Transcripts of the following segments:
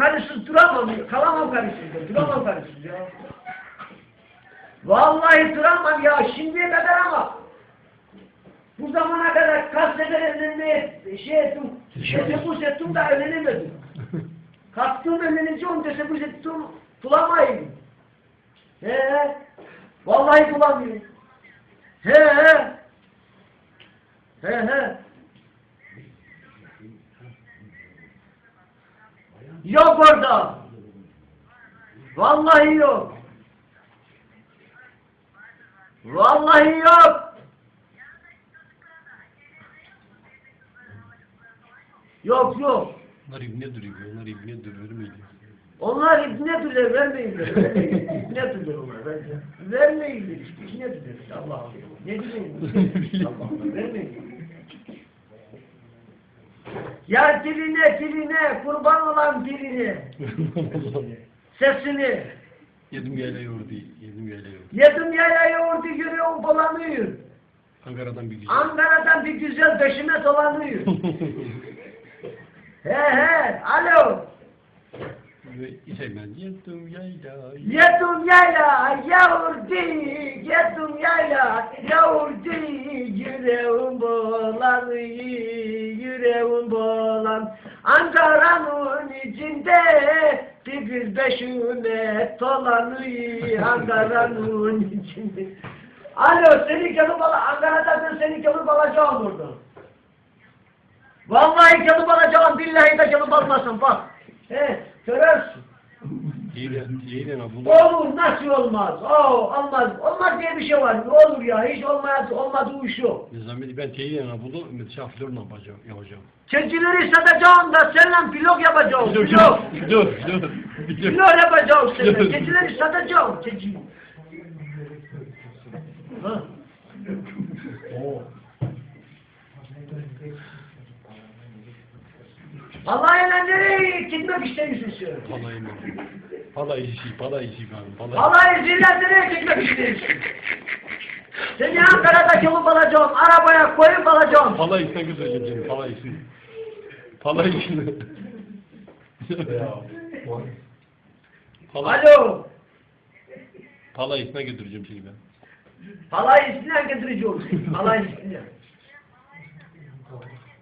karısız duramam. Kalamam karısız. ya, Duramam karısız ya. Vallahi duramam ya. Şimdiye kadar ama bu zamana kadar kaç sefer evlenmeye şey ettim. Teşebbüs ettim de evlenemedim. Kalktım evleneceğim teşebbüs ettim. Bulamayın. He he. Vallahi bulamıyorum. He he. He he. Yok orada. Vallahi yok. Vallahi yok. Yok yok. Onlar ibne duruyor. Onlar ibne duruyor muydu? Onlar ibne tüler vermeyin. vermeyin. İbne tüler onlar. ver- Vermeyin. İbne tüler. Allah Allah. Ne diyeyim? Allah Allah. Vermeyin. Ya diline diline kurban olan diline sesini Yedim yayla yoğurdu. Yedim yayla yoğurdu. yedim yaya yoğurdu yürüyorum dolanıyor. Ankara'dan bir güzel. Ankara'dan bir güzel peşime dolanıyor. he he alo. Yedim yayla. Yedim yayla yavurdu, yedim yayla beşime dolanıyor, Ankara'nın içinde. Alo, seni al, Ankara'da ben seni gelip alacağım burada. Vallahi gelip alacağım, billahi de gelip almasın bak. He, görürsün. Olur nasıl olmaz? Oo, olmaz. Olmaz diye bir şey var. Ne olur ya? Hiç olmaz. Olmadığı iş yok. Nizami ben teyle ne buldu? Misafirler ne yapacağım? Yapacağım. Keçileri satacağım da seninle pilok yapacağım. Dur, Pilok. dur, dur, dur. Pilok yapacağım seninle. Keçileri satacağım. Keçi. Ha. Allah'ıyla nereye gitmek istiyorsun sen? Palay işi, palay işi ben. Palay. Allah'ın izniyle nereye istiyorsun? Seni Ankara'da yolup alacağım. Arabaya koyup alacağım. Palay işine götüreceğim seni. Palay işini. Palay işini. Palay, Alo. palay işine götüreceğim seni ben. Halay istinden getireceğim. Halay istinden.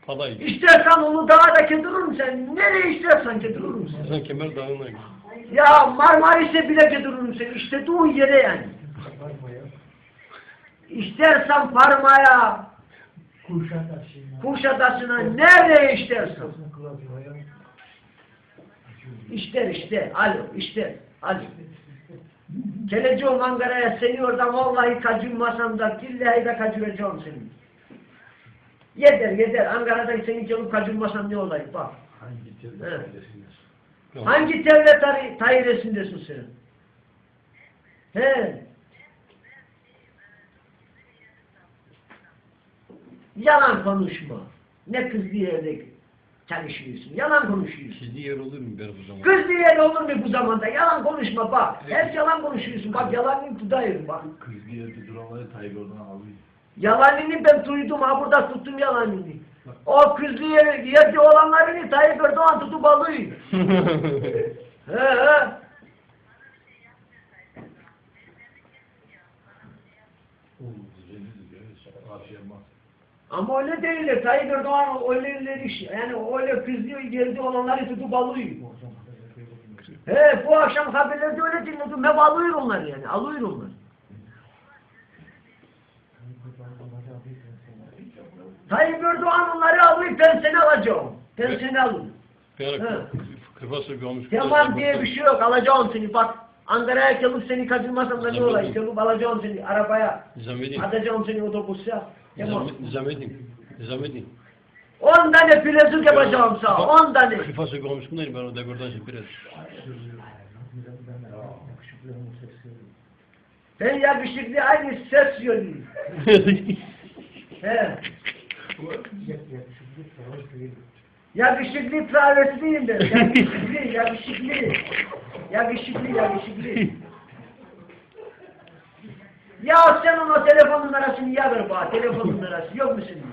Palay. İstersen onu dağa da getiririm sen. Nereye istersen getiririm sen. Sen Kemer Dağı'na git. Ya Marmaris'e bile getiririm seni. İstediğin yere yani. İstersen Parma'ya, Kuşadası'na, nereye istersen. İster işte. Alo, işte. Alo. Geleceğim Ankara'ya seni oradan vallahi kaçırmasam da billahi de kaçıracağım seni. Yeter yeter. Ankara'dan seni gelip kaçırmasam ne olayım bak. He. Hangi devlet dairesindesin sen? He. Yalan konuşma. Ne kız bir yerde çalışıyorsun. Yalan konuşuyorsun. Sizde yer olur mu ben bu zaman? Kız bir yerde olur mu bu zamanda? Yalan konuşma bak. Her yalan konuşuyorsun. Bak yalanını tutayım bak. Kız bir yerde duranları Tayyip oradan alıyor. Yalanını ben duydum. Ha burada tuttum yalanını. O kızlı yer- yerde olanlarını Tayyip Erdoğan tutup alıyor. He he. Ama öyle değil. Tayyip Erdoğan öyle iş. Yani öyle kızlı yerde olanları tutup alıyor. He bu akşam haberlerde öyle dinledim. Hep alıyor onlar yani. Alıyor onlar. Tayyip Erdoğan alıyor. Ben seni alacağım. Ben seni alırım. Yani He. kafası bir. Tamam diye bir şey yok. Alacağım seni. Bak Ankara'ya gelip seni kaçırmasam da ne olayım? Gelip alacağım seni arabaya. Nizamettin. Atacağım seni otobüse. Nizamettin. Nizamettin. Nizamettin. On tane bilezik yapacağım sana. On tane. Kafası bir olmuş bunlar ben o dekordan şey biraz. Ben yakışıklı aynı ses yönlüyüm. He. Yakışıklı travesliyim ben. Yakışıklı, yakışıklı. Yakışıklı, yakışıklı. Ya sen ona telefon numarasını ya ver bana. Telefon numarası yok mu senin?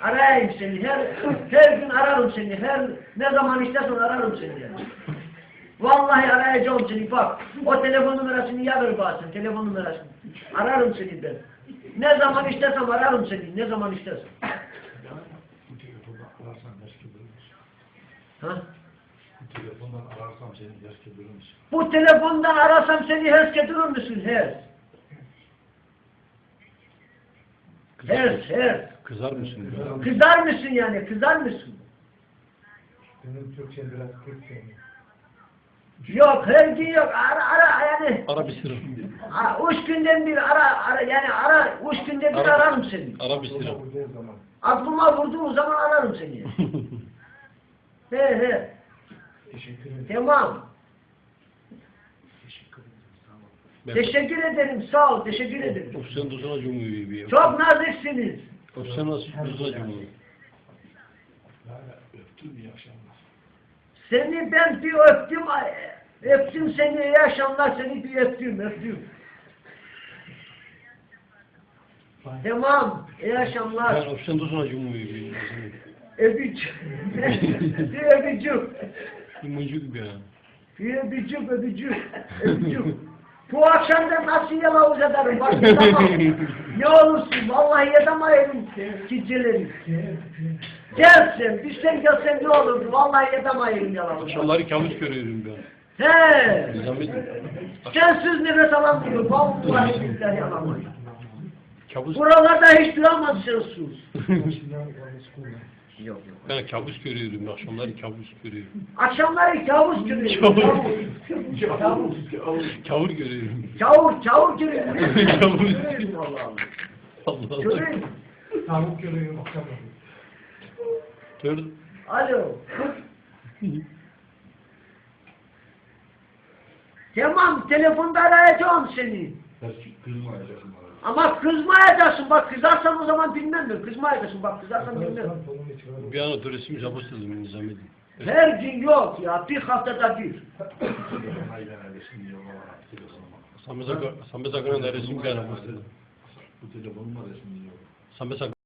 Arayayım seni. Her her gün ararım seni. Her ne zaman istersen ararım seni. Yani. Vallahi arayacağım seni bak. O telefon numarasını yazır bazen. Telefon numarasını. Ararım seni ben. Ne zaman istersem ararım seni. Ne zaman istersen. Bu telefondan ararsam eski durmuş. Ha? Bu telefondan ararsam seni eski durmuş. Bu telefondan arasam seni hers getirir misin? Hers. Hers, hers. Kızar mısın? Kızar mısın yani? Kızar mısın? Benim Türkçe biraz Türkçe. Yok, her gün yok. Ara, ara yani. Ara bir sıra. Ara, üç günden bir ara, ara yani ara, üç günde bir Ara. ararım seni. Ara bir zaman. Aklıma vurduğun zaman ararım seni. he he, Teşekkür ederim. tamam. Teşekkür ederim. Sağ olun. Ben- Teşekkür ederim, sağ ol, teşekkür ederim. Of sen duzuna cumhuriyeti bir. Çok naziksiniz. Of sen nasıl duzuna cumhuriyeti. Öptüm iyi akşamlar. Seni ben bir öptüm, öptüm seni, iyi akşamlar seni bir öptüm, öptüm. Tamam, iyi Ben akşamlar. of sen duzuna cumhuriyeti bir. Öpücük. bir. Limoncu gibi ya. Bir öpücük, öpücük, öpücük. Bu akşam da nasıl yalavuz ederim, bak ne olursun, vallahi yedemayırım geceleri. Gelsen, bizden gelsen ne olurdu, vallahi yedemayırım yalavuz. Akşamları kabus görüyorum ben. He, sensiz nefes alamıyorum, vallahi billahi. Kabus. Buralarda hiç duramazsın sus. Yok yok. Ben kabus görüyorum. Akşamları kabus görüyorum. Akşamları kavus görüyorum. Kavus. Kavus. Kavur görüyorum. Kavur, kavur görüyorum. Kavur. Görüyorum Allah'ım. Allah Allah. Görüyorum. Tavuk görüyorum akşam. Gördün. Alo. Tamam, telefonda arayacağım seni. Kızmayacaksın bana. Ama kızmayacaksın. Bak kızarsan o zaman bilmem mi? Kızmayacaksın. Bak kızarsan bilmem. Bir an adresimi yapıştırdım Nizamettin. Her gün yok ya. Bir haftada bir. Akın'ın adresimi bir an yapıştırdım. Bu telefonuma resmini yok. Samet Akın